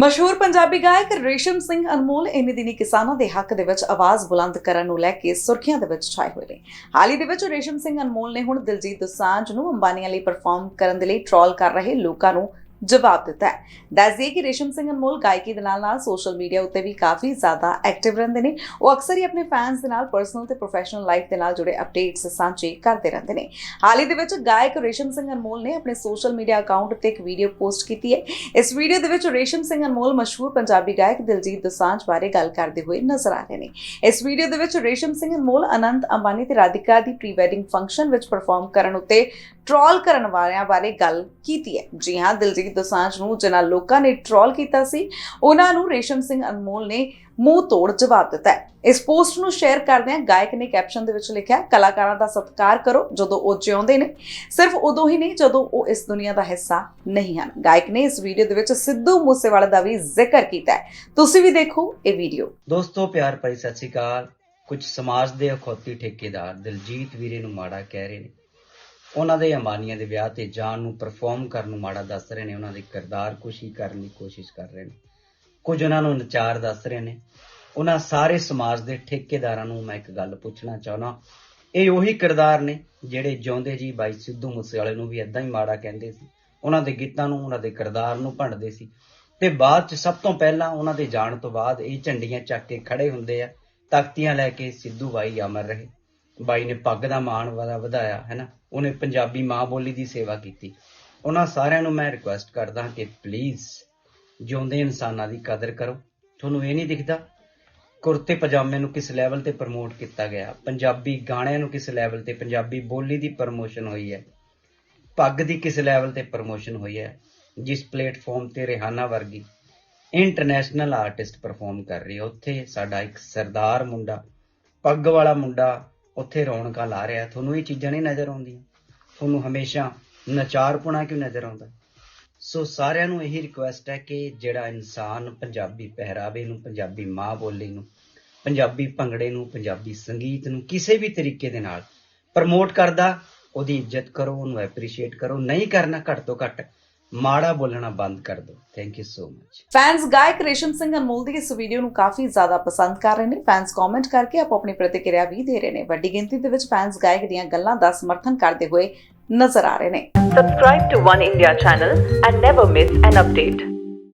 ਮਸ਼ਹੂਰ ਪੰਜਾਬੀ ਗਾਇਕ ਰੇਸ਼ਮ ਸਿੰਘ ਅਨਮੋਲ ਇਨੀ ਦਿਨੀ ਕਿਸਾਨਾਂ ਦੇ ਹੱਕ ਦੇ ਵਿੱਚ ਆਵਾਜ਼ ਬੁਲੰਦ ਕਰਨ ਨੂੰ ਲੈ ਕੇ ਸੁਰਖੀਆਂ ਦੇ ਵਿੱਚ ਛਾਏ ਹੋਏ ਨੇ। ਹਾਲ ਹੀ ਦੇ ਵਿੱਚ ਰੇਸ਼ਮ ਸਿੰਘ ਅਨਮੋਲ ਨੇ ਹੁਣ ਦਿਲਜੀਤ ਦੋਸਾਂਝ ਨੂੰ ਅੰਬਾਨੀਆਂ ਲਈ ਪਰਫਾਰਮ ਕਰਨ ਦੇ ਲਈ ਟ੍ਰੋਲ ਕਰ ਰਹੇ ਲੋਕਾਂ ਨੂੰ ਜਵਾਬ ਦਿੱਤਾ ਹੈ। ਦੱਸ ਕਿ ਰੇਸ਼ਮ ਸਿੰਘ ਅਨਮੋਲ ਗਾਇਕੀ ਦੇ ਨਾਲ ਨਾਲ ਸੋਸ਼ਲ ਮੀਡੀਆ ਉੱਤੇ ਵੀ ਕਾਫੀ ਜ਼ਿਆਦਾ ਐਕਟਿਵ ਰਹਿੰਦੇ ਨੇ। ਉਹ ਅਕਸਰ ਹੀ ਆਪਣੇ ਫੈਨਸ ਦੇ ਨਾਲ ਪਰਸਨਲ ਤੇ ਪ੍ਰੋਫੈਸ਼ਨਲ ਲਾਈਫ ਦੇ ਨਾਲ ਜੁੜੇ ਅਪਡੇਟਸ ਸਾਂਝੇ ਕਰਦੇ ਰਹਿੰਦੇ ਨੇ। ਹਾਲ ਹੀ ਦੇ ਵਿੱਚ ਗਾਇਕ ਰੇਸ਼ਮ ਸਿੰਘ ਅਨਮੋਲ ਨੇ ਆਪਣੇ ਸੋਸ਼ਲ ਮੀਡੀਆ ਅਕਾਊਂਟ ਉੱਤੇ ਇੱਕ ਵੀਡੀਓ ਪੋਸਟ ਕੀਤੀ ਹੈ। ਇਸ ਵੀਡੀਓ ਦੇ ਵਿੱਚ ਰੇਸ਼ਮ ਸਿੰਘ ਅਨਮੋਲ ਮਸ਼ਹੂਰ ਪੰਜਾਬੀ ਗਾਇਕ ਦਿਲਜੀਤ ਦੋਸਾਂਝ ਬਾਰੇ ਗੱਲ ਕਰਦੇ ਹੋਏ ਨਜ਼ਰ ਆ ਰਹੇ ਨੇ। ਇਸ ਵੀਡੀਓ ਦੇ ਵਿੱਚ ਰੇਸ਼ਮ ਸਿੰਘ ਅਨਮੋਲ, ਅਨੰਤ ਅੰਬਾਨੀ ਤੇ ਰਾਧਿਕਾ ਦੀ ਪ੍ਰੀ ਵੈਡਿੰਗ ਫੰਕਸ਼ਨ ਵਿੱਚ ਪਰਫਾਰਮ ਕਰਨ ਉੱਤੇ ਟ੍ਰੋਲ ਕਰਨ ਵਾਲਿਆਂ ਬਾਰੇ ਗੱਲ ਕੀਤੀ ਹੈ। ਜੀ ਹਾਂ, ਦਿਲਜੀਤ ਦੋਸਾਂਝ ਨੂੰ, ਜਿਨ੍ਹਾਂ ਲੋਕਾਂ ਨੇ ਟ੍ਰੋਲ ਕੀਤਾ ਸੀ, ਉਹਨਾਂ ਨੂੰ ਰੇਸ਼ਮ ਸਿੰਘ ਅਨਮੋਲ ਨੇ ਮੂੰਹ ਤੋੜ ਜਵਾਬ ਦਿੱਤਾ ਹੈ। ਇਸ ਪੋਸਟ ਨੂੰ ਸ਼ੇਅਰ ਕਰਦਿਆਂ ਗਾਇਕ ਨੇ ਕੈਪਸ਼ਨ ਦੇ ਵਿੱਚ ਲਿਖਿਆ, ਕਲਾਕਾਰਾਂ ਦਾ ਸਤਿਕਾਰ ਕਰੋ ਜਦੋਂ ਉਹ ਜਿਉਂਦੇ ਨੇ। ਸਿਰਫ ਉਦੋਂ ਹੀ ਨਹੀਂ, ਜਦੋਂ ਉਹ ਇਸ ਦੁਨੀਆ ਦਾ ਹਿੱਸਾ ਨਹੀਂ ਹਨ। ਗਾਇਕ ਨੇ ਇਸ ਵੀਡੀਓ ਦੇ ਵਿੱਚ ਸਿੱਧੂ ਮੂਸੇਵਾਲਾ ਦਾ ਵੀ ਜ਼ਿਕਰ ਕੀਤਾ ਹੈ। ਤੁਸੀਂ ਵੀ ਦੇਖੋ ਇਹ ਵੀਡੀਓ ਦੋਸਤੋ, ਪਿਆਰ ਭਰੀ ਸਤਿ ਸ਼੍ਰੀ ਅਕਾਲ। ਕੁਝ ਸਮਾਜ ਦੇ ਅਖੌਤੀ ਠੇਕੇਦਾਰ ਦਿਲਜੀਤ ਵੀਰੇ ਨੂੰ ਮਾੜਾ ਕਹਿ ਰਹੇ ਨੇ। ਉਹਨਾਂ ਦੇ ਅੰਬਾਨੀਆਂ ਦੇ ਵਿਆਹ ਤੇ ਜਾਣ ਨੂੰ ਪਰਫਾਰਮ ਕਰਨ ਨੂੰ ਮਾੜਾ ਦੱਸ ਰਹੇ ਨੇ, ਉਹਨਾਂ ਦੇ ਕਿਰਦਾਰ ਕੁਸ਼ੀ ਕਰਨ ਦੀ ਕੋਸ਼ਿਸ਼ ਕਰ ਰਹੇ ਨੇ। ਕੁਝ ਉਹਨਾਂ ਨੂੰ ਨਚਾਰ ਦੱਸ ਰਹੇ ਨੇ। ਉਹਨਾਂ ਸਾਰੇ ਸਮਾਜ ਦੇ ਠੇਕੇਦਾਰਾਂ ਨੂੰ ਮੈਂ ਇੱਕ ਗੱਲ ਪੁੱਛਣਾ ਚਾਹਣਾ ਇਹ ਉਹੀ ਕਿਰਦਾਰ ਨੇ ਜਿਹੜੇ ਜਿਉਂਦੇ ਜੀ ਬਾਈ ਸਿੱਧੂ ਮੂਸੇਵਾਲੇ ਨੂੰ ਵੀ ਇਦਾਂ ਹੀ ਮਾੜਾ ਕਹਿੰਦੇ ਸੀ। ਉਹਨਾਂ ਦੇ ਗੀਤਾਂ ਨੂੰ, ਉਹਨਾਂ ਦੇ ਕਿਰਦਾਰ ਨੂੰ ਭੰਡਦੇ ਸੀ। ਤੇ ਬਾਅਦ ਚ ਸਭ ਤੋਂ ਪਹਿਲਾਂ ਉਹਨਾਂ ਦੇ ਜਾਣ ਤੋਂ ਬਾਅਦ ਇਹ ਝੰਡੀਆਂ ਚੱਕ ਕੇ ਖੜੇ ਹੁੰਦੇ ਆ ਤਖਤੀਆਂ ਲੈ ਕੇ ਸਿੱਧੂ ਬਾਈ ਅਮਰ ਰਹੇ। ਬਾਈ ਨੇ ਪੱਗ ਦਾ ਮਾਣ ਵਾਦਾ ਵਧਾਇਆ ਹੈ ਨਾ ਉਹਨੇ ਪੰਜਾਬੀ ਮਾਂ ਬੋਲੀ ਦੀ ਸੇਵਾ ਕੀਤੀ। ਉਹਨਾਂ ਸਾਰਿਆਂ ਨੂੰ ਮੈਂ ਰਿਕੁਐਸਟ ਕਰਦਾ ਕਿ ਪਲੀਜ਼ ਜਿਉਂਦੇ ਇਨਸਾਨਾਂ ਦੀ ਕਦਰ ਕਰੋ। ਤੁਹਾਨੂੰ ਇਹ ਨਹੀਂ ਦਿਖਦਾ ਕੁਰਤੇ ਪਜਾਮੇ ਨੂੰ ਕਿਸ ਲੈਵਲ ਤੇ ਪ੍ਰਮੋਟ ਕੀਤਾ ਗਿਆ? ਪੰਜਾਬੀ ਗਾਣਿਆਂ ਨੂੰ ਕਿਸ ਲੈਵਲ ਤੇ? ਪੰਜਾਬੀ ਬੋਲੀ ਦੀ ਪ੍ਰਮੋਸ਼ਨ ਹੋਈ ਹੈ। ਪੱਗ ਦੀ ਕਿਸ ਲੈਵਲ ਤੇ ਪ੍ਰਮੋਸ਼ਨ ਹੋਈ ਹੈ? ਜਿਸ ਪਲੇਟਫਾਰਮ ਤੇ ਰਿਹਾਨਾ ਵਰਗੀ ਇੰਟਰਨੈਸ਼ਨਲ ਆਰਟਿਸਟ ਪਰਫਾਰਮ ਕਰ ਰਹੀ ਹੈ। ਉੱਥੇ ਸਾਡਾ ਇੱਕ ਸਰਦਾਰ ਮੁੰਡਾ, ਪੱਗ ਵਾਲਾ ਮੁੰਡਾ ਉੱਥੇ ਰੌਣਕਾਂ ਲਾ ਰਿਹਾ। ਤੁਹਾਨੂੰ ਇਹ ਚੀਜ਼ਾਂ ਨਹੀਂ ਨਜ਼ਰ ਆਉਂਦੀਆਂ। ਤੁਹਾਨੂੰ ਹਮੇਸ਼ਾ ਨਚਾਰਪੁਣਾ ਕਿਉਂ ਨਜ਼ਰ ਆਉਂਦਾ? ਸੋ ਸਾਰਿਆਂ ਨੂੰ ਇਹੀ ਰਿਕੁਐਸਟ ਹੈ ਕਿ ਜਿਹੜਾ ਇਨਸਾਨ ਪੰਜਾਬੀ ਪਹਿਰਾਵੇ ਨੂੰ, ਪੰਜਾਬੀ ਮਾਂ ਬੋਲੀ ਨੂੰ, ਪੰਜਾਬੀ ਭੰਗੜੇ ਨੂੰ, ਪੰਜਾਬੀ ਸੰਗੀਤ ਨੂੰ ਕਿਸੇ ਵੀ ਤਰੀਕੇ ਦੇ ਨਾਲ ਪ੍ਰਮੋਟ ਕਰਦਾ, ਉਹਦੀ ਇੱਜ਼ਤ ਕਰੋ, ਉਹਨੂੰ ਐਪਰੀਸ਼ੀਏਟ ਕਰੋ। ਨਹੀਂ ਕਰਨਾ ਘੱਟ ਤੋਂ ਘੱਟ ਮਾੜਾ ਬੋਲਣਾ ਬੰਦ ਕਰ ਦਿਓ। Thank you so much fans ਗਾਇਕ ਰੇਸ਼ਮ ਸਿੰਘ ਅਨਮੋਲ ਦੀ ਇਸ ਵੀਡੀਓ ਨੂੰ ਕਾਫੀ ਜ਼ਿਆਦਾ ਪਸੰਦ ਕਰ ਰਹੇ ਨੇ। ਫੈਨਸ ਕਮੈਂਟ ਕਰਕੇ ਆਪੋ ਆਪਣੀ ਪ੍ਰਤੀਕਿਰਿਆ ਵੀ ਦੇ ਰਹੇ ਨੇ। ਵੱਡੀ ਗਿਣਤੀ ਦੇ ਵਿੱਚ ਫੈਨਸ ਗਾਇਕ ਦੀਆਂ ਗੱਲਾਂ ਦਾ ਸਮਰਥਨ ਕਰਦੇ ਹੋਏ ਨਜ਼ਰ ਆ ਰਹੇ ਨੇ। Subscribe to One India channel and never miss an update.